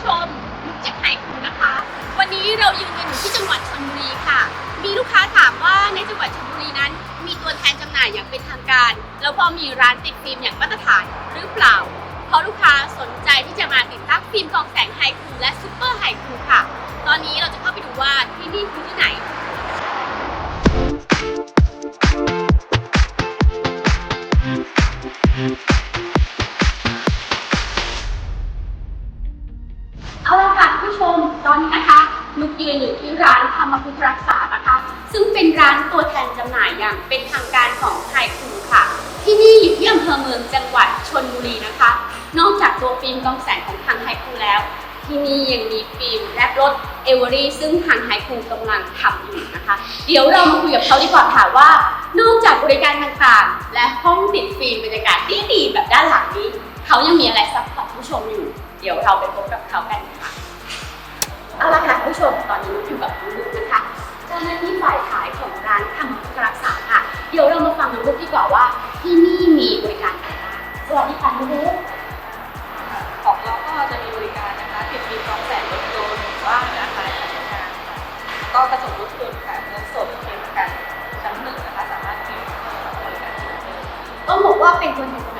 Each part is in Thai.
ผู้ชมมุกแจ็คไข่คุณนะคะ วันนี้เรายืนกันอยู่ที่จังหวัดชลบุรีค่ะ มีลูกค้าถามว่าในจังหวัดชลบุรีนั้น มีตัวแทนจำหน่ายอย่างเป็นทางการ แล้วพอมีร้านติดฟิล์มอย่างมาตรฐานหรือเปล่า เพราะลูกค้าสนใจที่จะมาติดตั้งฟิล์มกองแสงไฮคูและซูเปอร์ไฮคูค่ะ ตอนนี้เราจะเข้าไปดูว่าที่นี่คือที่ไหน ซึ่งเป็นร้านตัวแทนจำหน่ายอย่างเป็นทางการของไฮคูค่ะ ที่นี่อยู่ที่อำเภอเมืองจังหวัดชนบุรีนะคะ นอกจากตัวฟิล์มกองแสงของทางไฮคูแล้ว ที่นี่ยังมีฟิล์มและรถเอเวอรี่ซึ่งทางไฮคูกำลังทำอยู่นะคะ เดี๋ยวเรามาคุยกับเขาดีกว่าค่ะว่า นอกจากบริการต่างๆ และห้องติดฟิล์มบรรยากาศดีๆแบบด้านหลังนี้ เขายังมีอะไรซัพพอร์ตผู้ชมอยู่ เดี๋ยวเราไป เดี๋ยวเรามาฟังน้องลูกดีกว่าว่า ที่นี่มีบริการอะไรบ้างสวัสดีค่ะน้องลูกของเราก็จะมีบริการนะคะติดมีกองแสงรถยนต์ว่าอาคารสำนักงานค่ะก็กระจกรถยนต์ค่ะเงินสดเคลมประกันชั้นหนึ่งนะคะสามารถเคลมบริการได้ต้องบอกว่าเป็นคนไทนหน่าย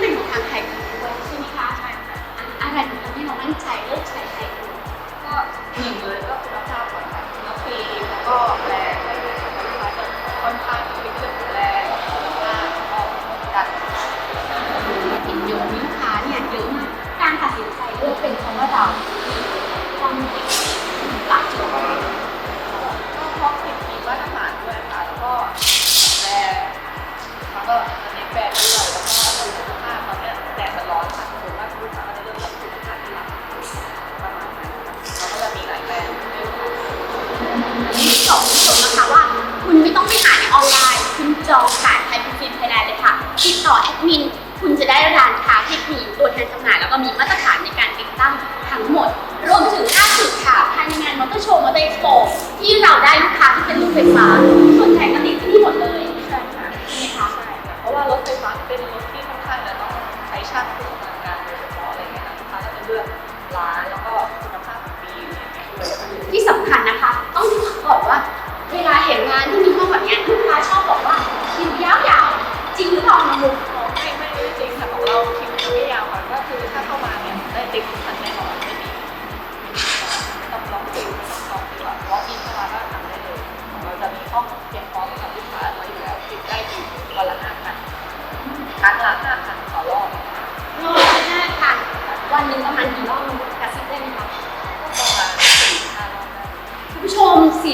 หนึ่งของทางไทยคุณด้วยใช่ไหมคะใช่ค่ะอะไรที่ทำให้เรามั่นใจเลือกใช้ไทยคุณก็หนึ่งเลย ติดต่อแอดมิน คุณจะได้ร้านค้าที่มีตัวแทนจำหน่ายแล้วก็มีมาตรฐานในการติดตั้งทั้งหมด รวมถึงล่าสุดค่ะภายในงานมอเตอร์โชว์มอเตอร์เอ็กซ์โปที่เราได้ลูกค้าที่เป็นลูกไฟฟ้า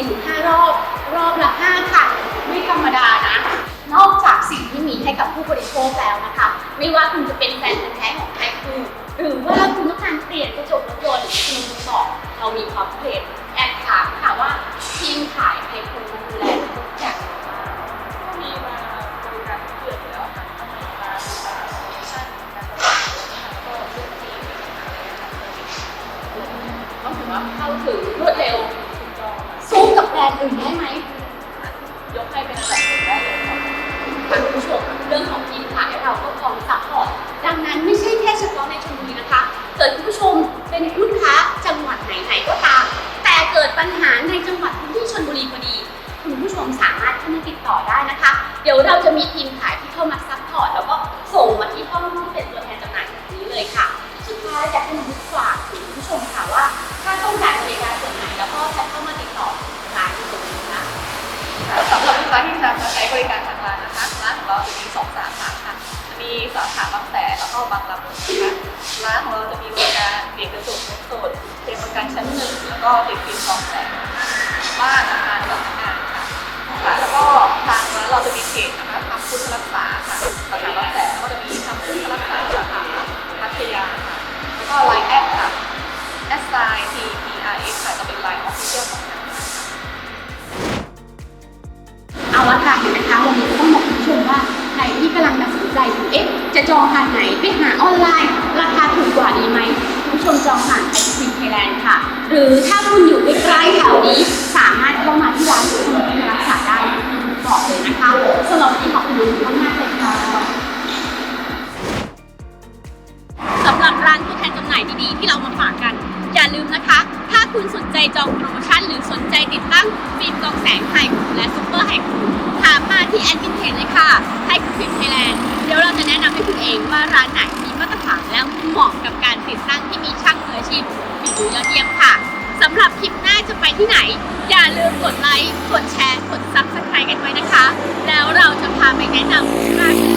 4-5 รอบ รอบละ 5 คัน ไม่ธรรมดานะ นอกจากสิ่งที่มีให้กับผู้บริโภคแล้วนะคะ ไม่ว่าคุณจะเป็นแฟนพันธุ์แท้ของไทยคูหรือว่าคุณต้องการเปลี่ยนกระจกรถยนต์คุณบอกเรามีความเพลิน ยกให้เป็นอันดับหนึ่งได้เลยค่ะค่ะคุณผู้ชมเรื่องของทีมขายเราก็พร้อมซัพพอร์ตดังนั้นไม่ใช่แค่เฉพาะในชลบุรีนะคะ เกิดคุณผู้ชมเป็นลูกค้าจังหวัดไหนๆก็ตาม แต่เกิดปัญหาในจังหวัดพื้นที่ชลบุรีพอดี คุณผู้ชมสามารถเข้ามาติดต่อได้นะคะ เดี๋ยวเราจะมีทีมขายที่เข้ามาซัพพอร์ตแล้วก็ส่งมาที่ห้องที่เป็นตัวแทนจำหน่ายแบบนี้เลยค่ะ สุดท้ายอยากให้น้องฝากถึงังลำนะร้านของเราจะมีบริการเปลี่ยนกระจกมุกสดเปลี่ยนประกันชั้นหนึ่งแล้วก็เปลี่ยนฟิล์มกรองแสงบ้านอาคารกับงานค่ะค่ะแล้วก็ทางร้านเราจะมีเพจนะคะทำพุทธรักษาค่ะสาขาบางล้วก็จะมีทำพุทธรักษาสาขาพัทยาค่ะแล้วก็ไลน์แอดค่ะ S I T P R X ค่ะจะเป็นไลน์ออฟฟิเชียลของนค่ะเอาละค่ะเห็นไหมคะวันนี้ต้องบอกคุณผู้ชมว่าใครที่กำลังแบบ จะจองผ่านไหนไปหาออนไลน์ ราคาถูกกว่าดีไหมคุณผู้ชมจองผ่านไอซีไทยแลนด์ค่ะ หรือถ้าคุณอยู่ใกล้ๆแถวนี้สามารถเข้ามาที่ร้านคุณรักษาได้บอกเลยนะคะสำหรับวันนี้ขอบคุณมากๆเลยค่ะสำหรับร้านตัวแทนจำหน่ายดีๆที่เรามาฝากกัน อย่าลืมนะคะ ถ้าคุณสนใจจองโปรโมชั่น หรือสนใจติดตั้งฟิล์มกองแสงไฮคูและซูเปอร์ไฮคูามมาที่แอนดินเทนเลยค่ะไทยคุณพิมพ์ไทยแลนด์เดี๋ยวเราจะแนะนำให้คุณเองว่าร้านไหนมีมาตรฐานแล้วเหมาะกับการติดตั้งที่มีช่างมืออาชีพฝีมือยอดเยี่ยมค่ะสำหรับคลิปหน้าจะไปที่ไหน อย่าลืมกดไลค์กดแชร์กดซับสไครต์กันไว้นะคะ แล้วเราจะพาไปแนะนำร้าน